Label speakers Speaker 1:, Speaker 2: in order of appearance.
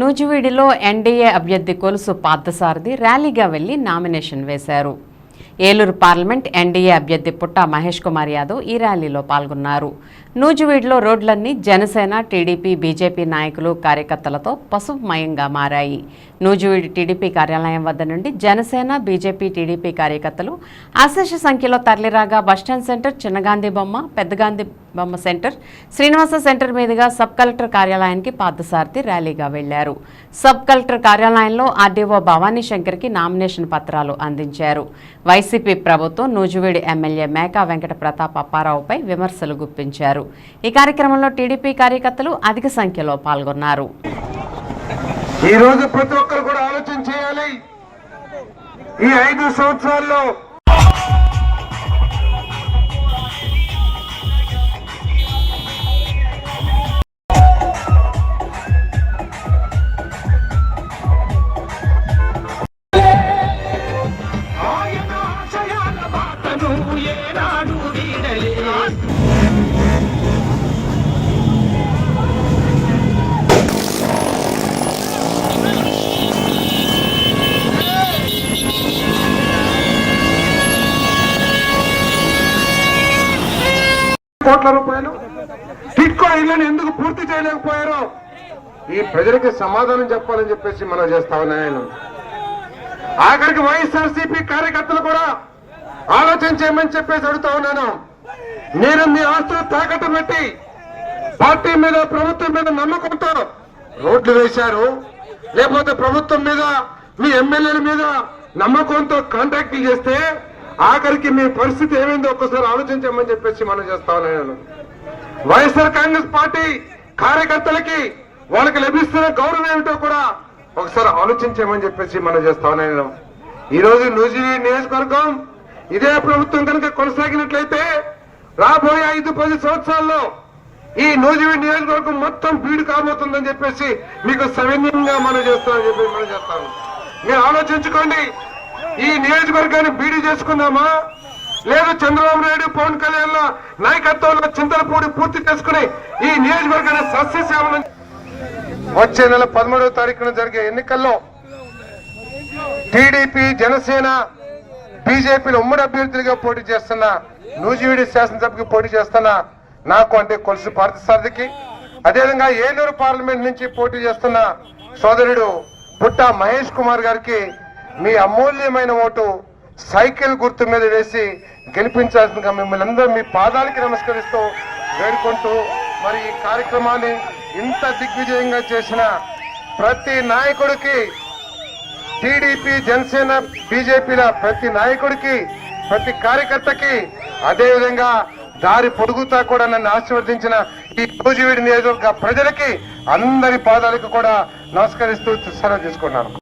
Speaker 1: నూజివీడిలో NDA అభ్యర్థి కొలుసు పార్థసారథి ర్యాలీగా వెళ్ళి నామినేషన్ వేశారు. ఏలూరు పార్లమెంట్ ఎన్డీఏ అభ్యర్థి పుట్ట మహేష్ కుమార్ యాదవ్ ఈ ర్యాలీలో పాల్గొన్నారు. నూజివీడులో రోడ్లన్నీ జనసేన టీడీపీ బీజేపీ నాయకులు కార్యకర్తలతో పసుపుమయంగా మారాయి. నూజివీడు టీడీపీ కార్యాలయం వద్ద నుండి జనసేన బీజేపీ టీడీపీ కార్యకర్తలు అశేష సంఖ్యలో తరలిరాగా బస్టాండ్ సెంటర్ చిన్నగాంధీ బొమ్మ పెద్దగాంధీ బొమ్మ సెంటర్. శ్రీనివాస సెంటర్ మీదుగా సబ్ కలెక్టర్ కార్యాలయానికి పార్థసారథి ర్యాలీగా వెళ్ళారు. సబ్ కలెక్టర్ కార్యాలయంలో ఆర్డీఓ భవానీ శంకర్కి నామినేషన్ పత్రాలు అందించారు. వైసీపీ ప్రభుత్వం నూజివీడు ఎమ్మెల్యే మేకా వెంకట ప్రతాప్ అప్పారావుపై విమర్శలు గుప్పించారు. ఈ కార్యక్రమంలో టీడీపీ కార్యకర్తలు అధిక సంఖ్యలో పాల్గొన్నారు.
Speaker 2: ఈ రోజు ప్రతి ఒక్కరు కూడా ఆలోచన చేయాలి. ఈ ఐదు సంవత్సరాల్లో కోట్ల రూపాయలు. టిట్కో ఇళ్ళను ఎందుకు పూర్తి చేయలేకపోయారో ఈ ప్రజలకి సమాధానం చెప్పాలని చెప్పేసి మనం చేస్తా ఉన్నాను ఆఖరికి వైఎస్ఆర్సీపీ కార్యకర్తలు కూడా ఆలోచన చేయమని చెప్పేసి అడుగుతా ఉన్నాను. మీరు మీ ఆస్తులు తాకట్టు పెట్టి పార్టీ మీద ప్రభుత్వం మీద నమ్మకంతో రోడ్లు వేశారు. లేకపోతే ప్రభుత్వం మీద మీ ఎమ్మెల్యేల మీద నమ్మకంతో కాంట్రాక్ట్లు చేస్తే ఆఖరికి మీ పరిస్థితి ఏమైందో ఒక్కసారి ఆలోచించమని చెప్పేసి మనం చేస్తా నేను వైఎస్ఆర్ కాంగ్రెస్ పార్టీ కార్యకర్తలకి వాళ్ళకి లభిస్తున్న గౌరవం ఏమిటో కూడా ఒకసారి ఆలోచించమని చెప్పేసి మనం చేస్తా నేను ఈరోజు నూజివీ నియోజకవర్గం ఇదే ప్రభుత్వం కనుక కొనసాగినట్లయితే రాబోయే ఐదు పది సంవత్సరాల్లో ఈ నూజివీ నియోజకవర్గం మొత్తం బీడు కాబోతుందని చెప్పేసి మీకు సవినయంగా మనం చేస్తామని చెప్పి మనం చేస్తాము మీరు ఆలోచించుకోండి. ఈ నియోజకవర్గాన్ని బీడి చేసుకుందామా? లేదు చంద్రబాబు నాయుడు పవన్ కళ్యాణ్ నాయకత్వంలో చింతలపూడి పూర్తి చేసుకుని ఈ నియోజకవర్గాన్ని సస్యశ్యామలం వచ్చే నెల పదమూడవ తారీఖున జరిగే ఎన్నికల్లో టీడీపీ జనసేన బీజేపీలు ఉమ్మడి అభ్యర్థులుగా పోటీ చేస్తున్న నూజివీడి శాసనసభకి పోటీ చేస్తున్న నాకు అంటే కొలుసు పార్థసారథికి అదేవిధంగా ఏలూరు పార్లమెంట్ నుంచి పోటీ చేస్తున్న సోదరుడు పుట్ట మహేష్ కుమార్ గారికి మీ అమూల్యమైన ఓటు సైకిల్ గుర్తు మీద వేసి గెలిపించాల్సిందిగా మిమ్మల్ని అందరూ మీ పాదాలకి నమస్కరిస్తూ వేడుకుంటూ మరి ఈ కార్యక్రమాన్ని ఇంత దిగ్విజయంగా చేసిన ప్రతి నాయకుడికి టీడీపీ జనసేన బీజేపీల ప్రతి నాయకుడికి ప్రతి కార్యకర్తకి అదేవిధంగా దారి పొడుగుతా కూడా నన్ను ఆశీర్వదించిన ఈ పూజివీడి నియోజకవర్గ ప్రజలకి అందరి పాదాలకు కూడా నమస్కరిస్తూ సెలవు తీసుకున్నాను.